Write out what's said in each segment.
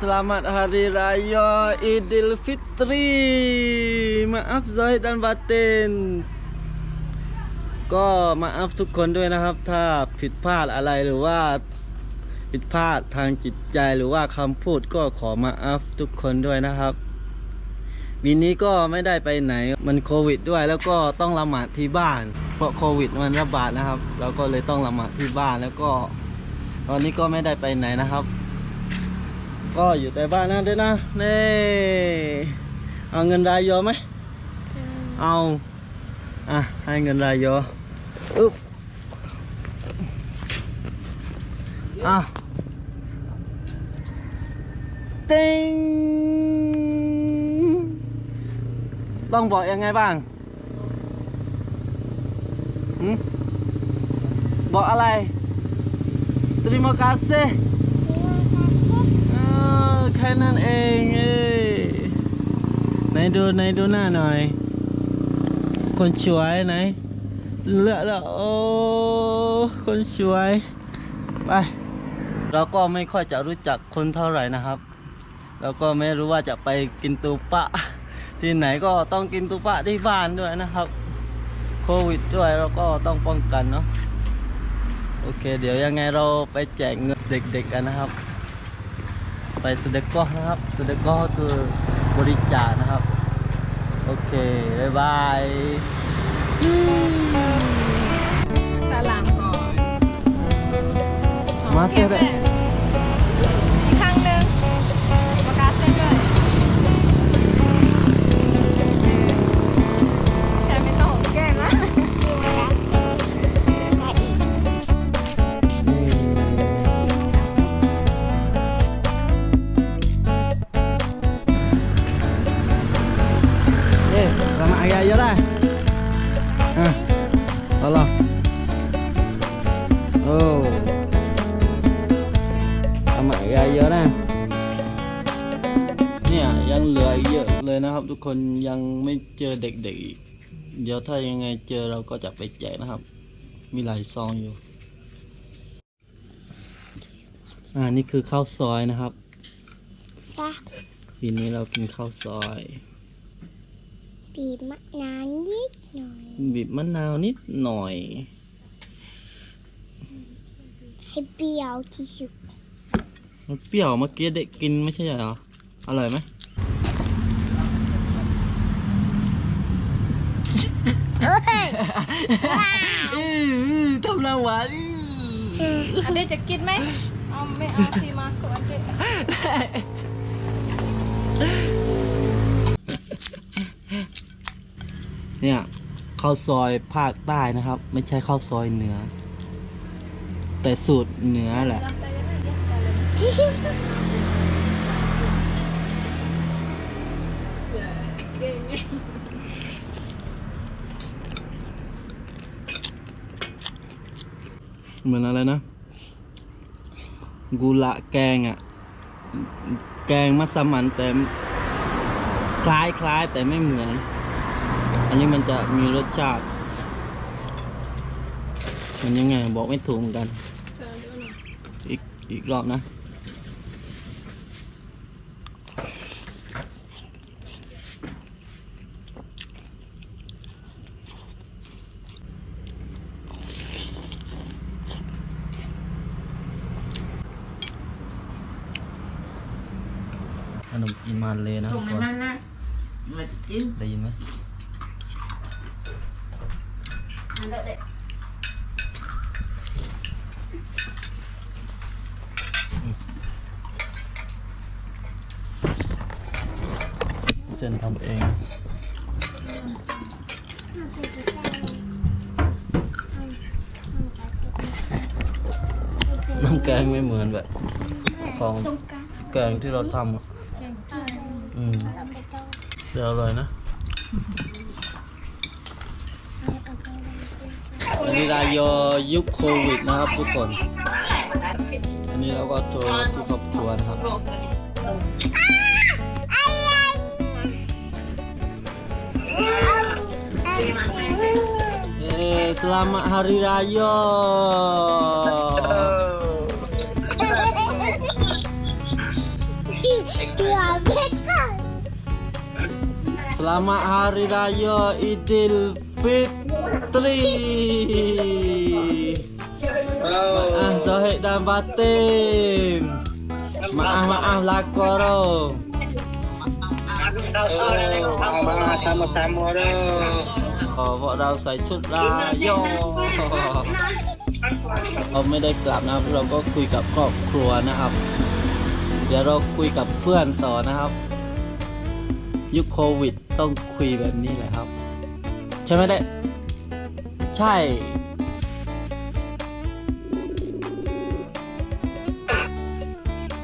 selamat hari raya Idul Fitri. Maaf Zahid dan Batin ก็มาอัพทุกคนด้วยนะครับ ถ้าผิดพลาดอะไรหรือว่า ผิดพลาดทางจิตใจหรือว่าคำพูดก็ขอมาอัพทุกคนด้วยนะครับปีนี้ก็ไม่ได้ไปไหนมันโควิดด้วย แล้วก็ต้องละหมาดที่บ้าน เพราะโควิดมันระบาดนะครับ เราก็เลยต้องละหมาดที่บ้านแล้วก็ ตอนนี้ก็ไม่ได้ไปไหนนะครับ ก็อยู่แต่บ้านนั่นด้วยนะนี่เอาเงินรายยอไหมเอาอะให้เงินรายยออึ๊บอะติงต้องบอกยังไงบ้างหืมบอกอะไร Terima kasih เออแค่นั้นเองเอ้ยไหนดูไหนดูหน้าหน่อย คนสวยไหนเลือกแล้วโอ้คนสวยไปเราก็ไม่ค่อยจะรู้จักคนเท่าไหร่นะครับแล้วก็ไม่รู้ว่าจะไปกินตูปะ ที่ไหนก็ต้องกินตูปะที่บ้านด้วยนะครับ โควิดด้วยเราก็ต้องป้องกันเนาะโอเค เดี๋ยวยังไงเราไปแจกเงินเด็กๆกันนะครับ ไปสเดกอนะครับสเดกอคือบริจาคนะครับ โอเคบ๊ายบายสลามก่อนมาเสียเนะครับ ทุกคนยังไม่เจอเด็กๆอีกเดี๋ยวถ้ายังไงเจอเราก็จะไปแจกนะครับ มีหลายซองอยู่ อ่านี่คือข้าวซอยนะครับจ้ะปีนี้เรากินข้าวซอย บีบมะนาวนิดหน่อย บีบมะนาวนิดหน่อย ให้เปรี้ยวที่สุดมันเปรี้ยวเมื่อกี้เด็กกินไม่ใช่เหรอ อร่อยไหม เอ้ยอือทำรางวัลอันเดจะกินไหมเอาไม่เอาทีมาก่อนเดเนี่ยข้าวซอยภาคใต้นะครับ ไม่ใช่ข้าวซอยเหนือ แต่สูตรเหนือแหละ เหมือนอะไรนะ กุละแกงอะ่ะ แกงมัสมั่นแต่คล้ายคล้ายๆแต่ไม่เหมือน อันนี้มันจะมีรสชาติ มันยังไง บอกไม่ถูกเหมือนกัน อีกอีกรอบนะ นมจีนมาเลยนะทุกคนนะมากินได้ยินไหมอันเด็ดเส้นทำเอง น้ำแกงไม่เหมือนแบบ ของ แกงที่เราทำอะ อืมแต่อร่อยนะอันนี้รายยอยุคโควิดนะครับทุกคน อันนี้เราก็โทรที่ครอบครัวนะครับ Eh, selamat hari raya. Selamat Hari Raya Idul Fitri. Maaf Zahid dan Batin. Maaf maaf lakoro. Sama sama-sama dah. ขอพวกเราใส่ชุดรายอเราไม่ได้กลับนะครับเราก็คุยกับครอบครัวนะครับ เดี๋ยวเราคุยกับเพื่อนต่อนะครับ ยุคโควิดต้องคุยแบบนี้แหละครับ ใช่ไหมเด็ใช่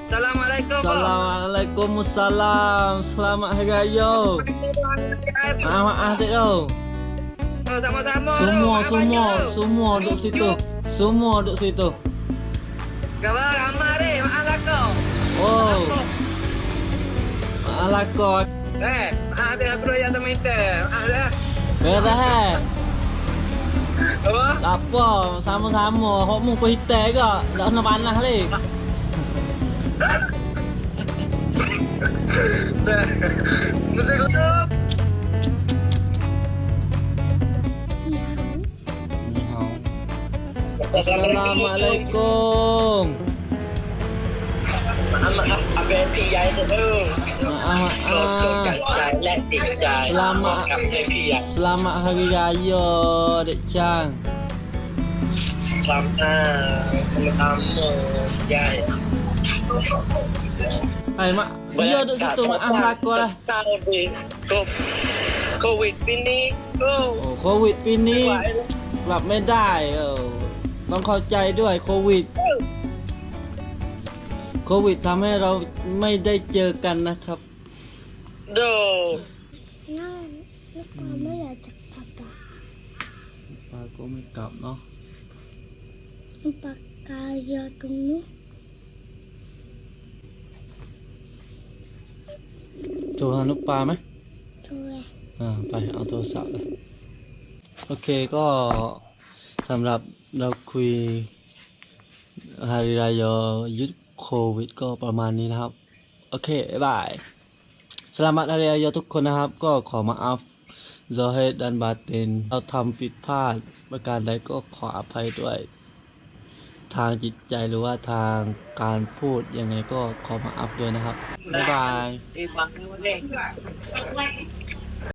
Assalamualaikum. Assalamualaikum Selamat Hari Raya Maaf maaf dek tu Oh, sama-sama. Semua Apa semua je? Semua duduk situ Semua duduk situ Kabar ramai ni, maaf lah Oh. おおあらこえあで黒いやつもいてあでえだへ Apa? Apa? Sama-sama. Hok mu kau hitam ke? Dah kena panas ni. Mesti kelup. Assalamualaikum. Kau Ni hao. Assalamualaikum Maaf, abang ti yai tu. Maaf maaf Let ti jai. Selamat ti yai. Selamat Hari Raya Dek Chang Sama sama-sama yai. Hai mak Dia duduk situ Maaf lah kau lah โควิดปีนี้โอ้โอ้โควิดปีนี้ไม่ไหวกลับไม่ได้เออต้องเข้าใจด้วยโควิด โควิดทำให้เราไม่ได้เจอกันนะครับโด Nah, ni kamu dah cakap apa? ป้าก็ไม่กลับเนาะ Empat kaya tunggu. โทรหานุกปลาไหม Tu eh. อ่าไปเอาโทรศัพท์เลยโอเคก็สำหรับเราคุยฮาริรายยุด โควิดก็ประมาณนี้นะครับ โอเคบายสลามัตฮาริรายทุกคนนะครับ ก็ขอมาอัพโซเฮดดันบาเตนเราทำผิดพลาดประการใดก็ขออภัยด้วย ทางจิตใจหรือว่าทางการพูดยังไงก็ขอมาอัพด้วยนะครับ บ๊ายบาย